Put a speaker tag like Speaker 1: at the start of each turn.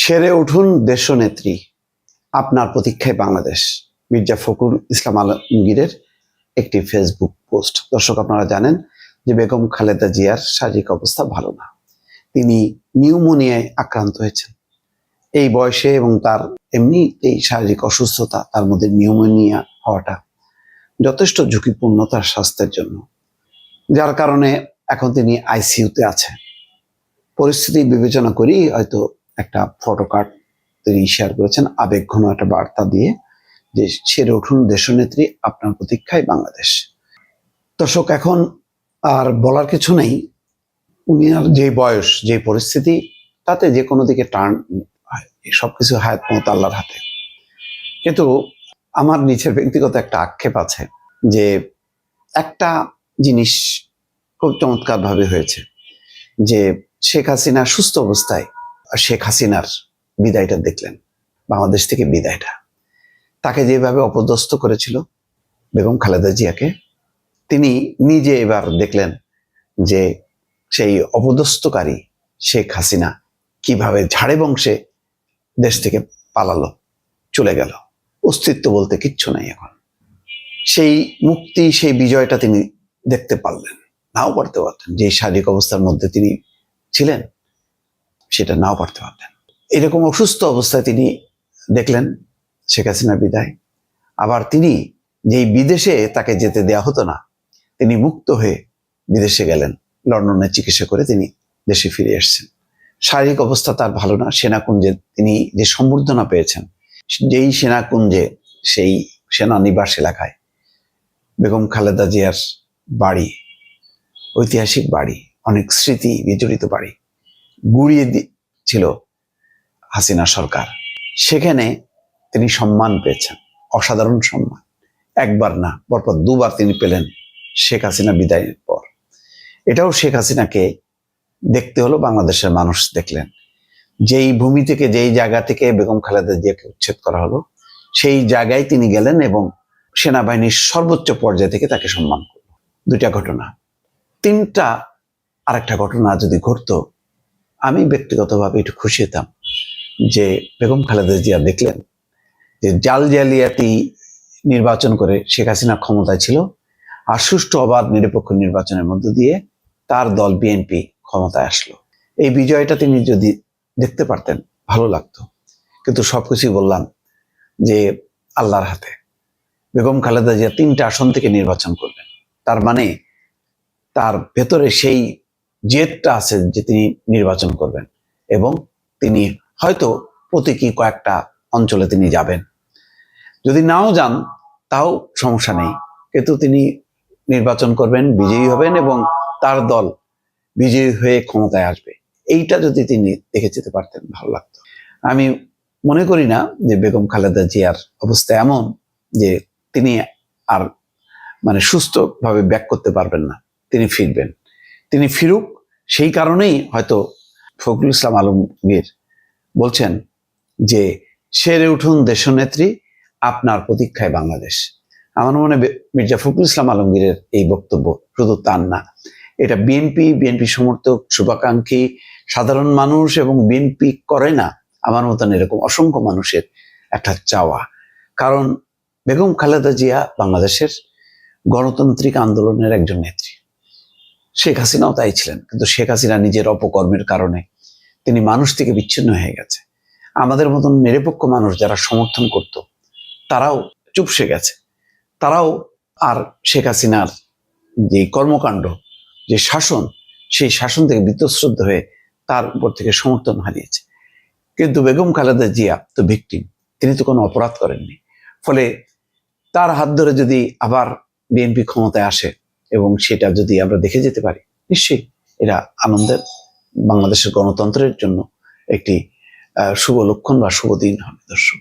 Speaker 1: সেরে উঠুন দেশনেত্রী, আপনার প্রতীক্ষায় বাংলাদেশ। মির্জা ফখরুল ইসলাম আলমগীরের একটি ফেসবুক পোস্ট দর্শক, আপনারা জানেন যে বেগম খালেদা জিয়ার শারীরিক অবস্থা ভালো না। তিনি নিউমোনিয়ায় আক্রান্ত হয়েছেন। এই বয়সে এবং তার এমনি এই শারীরিক অসুস্থতা, তার মধ্যে নিউমোনিয়া হওয়াটা যথেষ্ট ঝুঁকিপূর্ণ তার স্বাস্থ্যের জন্য। যার কারণে এখন তিনি আইসিইউতে আছেন। পরিস্থিতি বিবেচনা করেই হয়তো একটা ফটো কার্ড তিনি শেয়ার করেছেন, আবেগঘন একটা বার্তা দিয়ে যে সেরে উঠুন দেশনেত্রী আপনার প্রতীক্ষায় বাংলাদেশ। দর্শক, এখন আর বলার কিছু নেই। উনি আর যে বয়স, যে পরিস্থিতি, তাতে যে কোনো দিকে টার্ন সব কিছু হায়াত মত আল্লাহর হাতে। কিন্তু আমার নিচের ব্যক্তিগত একটা আক্ষেপ আছে যে একটা জিনিস খুব চমৎকার ভাবে হয়েছে যে শেখ হাসিনা সুস্থ অবস্থায় শেখ হাসিনার বিদায়টা দেখলেন, বাংলাদেশ থেকে বিদায়টা। তাকে যেভাবে অপদস্থ করেছিল বেগম খালেদা জিয়াকে, তিনি নিজে এবার দেখলেন যে সেই অপদস্থকারী শেখ হাসিনা কীভাবে ঝাড়ে বংশে দেশ থেকে পালালো, চলে গেল। অস্তিত্ব বলতে কিচ্ছু নাই এখন। সেই মুক্তি, সেই বিজয়টা তিনি দেখতে পারলেন, নাও পারতে পারতেন। যে শারীরিক অবস্থার মধ্যে তিনি ছিলেন সেটা নাও পারতে পারতেন। এরকম অসুস্থ অবস্থায় তিনি দেখলেন শেখ হাসিনার বিদায়। আবার তিনি যেই বিদেশে তাকে যেতে দেয়া হতো না, তিনি মুক্ত হয়ে বিদেশে গেলেন। লন্ডনে চিকিৎসা করে তিনি দেশে ফিরে এসেছেন। শারীরিক অবস্থা তার ভালো না, সেনাকুঞ্জে তিনি যে সম্বর্ধনা পেয়েছেন, যেই সেনাকুঞ্জে সেই সেনানিবাস এলাকায় বেগম খালেদা জিয়ার বাড়ি, ঐতিহাসিক বাড়ি, অনেক স্মৃতি বিজড়িত বাড়ি। গুড়িয়ে ছিল হাসিনা সরকার। সেখানে তিনি সম্মান পেয়েছেন, অসাধারণ সম্মান। একবার না, পরপর দুবার তিনি পেলেন শেখ হাসিনা বিদায়ের পর। এটাও শেখ হাসিনাকে দেখতে হলো, বাংলাদেশের মানুষ দেখলেন। যেই ভূমি থেকে, যেই জায়গা থেকে বেগম খালেদা জিয়াকে উচ্ছেদ করা হলো, সেই জায়গায় তিনি গেলেন এবং সেনাবাহিনীর সর্বোচ্চ পর্যায় থেকে তাকে সম্মান করল। দুইটা ঘটনা। তিনটা আরেকটা ঘটনা যদি ঘটতো আমি ব্যক্তিগতভাবে একটু খুশি হতাম যে বেগম খালেদা জিয়া দেখলেন যে জাল জালিয়াতি নির্বাচন করে শেখ হাসিনা ক্ষমতায় ছিল আর সুষ্ঠু, অবাধ, নিরপেক্ষ নির্বাচনের মধ্য দিয়ে তার দল বিএনপি ক্ষমতায় আসলো। এই বিজয়টা তিনি যদি দেখতে পারতেন, ভালো লাগতো। কিন্তু সবকিছুই বললাম যে আল্লাহর হাতে। বেগম খালেদা জিয়া তিনটা আসন থেকে নির্বাচন করবেন তার মানে তার ভেতরে সেই জেদটা আছে যে তিনি নির্বাচন করবেন এবং তিনি হয়তো প্রতীকী কয়েকটা অঞ্চলে তিনি যাবেন। যদি নাও যান, তাও সমস্যা নেই। কিন্তু তিনি নির্বাচন করবেন, বিজয়ী হবেন এবং তার দল বিজয়ী হয়ে ক্ষমতায় আসবে। এইটা যদি তিনি দেখে যেতে পারতেন, ভালো লাগতো। আমি মনে করি না যে বেগম খালেদা জিয়ার অবস্থা এমন যে তিনি আর মানে সুস্থভাবে ব্যাক করতে পারবেন না। তিনি ফিরবেন। তিনি ফিরুক, সেই কারণেই হয়তো ফখরুল ইসলাম আলমগীর বলছেন যে, সেরে উঠুন দেশনেত্রী, আপনার প্রতীক্ষায় বাংলাদেশ। আমার মনে মির্জা ফখরুল ইসলাম আলমগীরের এই বক্তব্য শুধু তার না, এটা বিএনপি বিএনপি সমর্থক, শুভাকাঙ্ক্ষী, সাধারণ মানুষ এবং বিএনপি করে না, আমার মতন এরকম অসংখ্য মানুষের একটা চাওয়া। কারণ বেগম খালেদা জিয়া বাংলাদেশের গণতান্ত্রিক আন্দোলনের একজন নেত্রী। শেখ হাসিনাও তাই ছিলেন। কিন্তু শেখ হাসিনা নিজের অপকর্মের কারণে তিনি মানুষ থেকে বিচ্ছিন্ন হয়ে গেছে। আমাদের মতন নিরপেক্ষ মানুষ যারা সমর্থন করত, তারাও চুপসে গেছে। তারাও আর শেখ হাসিনার যে কর্মকাণ্ড, যে শাসন, সেই শাসন থেকে বিতশ্রদ্ধ হয়ে তার উপর থেকে সমর্থন হারিয়েছে। কিন্তু বেগম খালেদা জিয়া তো ভিকটিম তিনি তো কোনো অপরাধ করেননি। ফলে তার হাত ধরে যদি আবার বিএনপি ক্ষমতায় আসে এবং সেটা যদি আমরা দেখে যেতে পারি, নিশ্চয়ই এটা আনন্দের বাংলাদেশের গণতন্ত্রের জন্য একটি শুভ লক্ষণ বা শুভ দিন হবে দর্শক।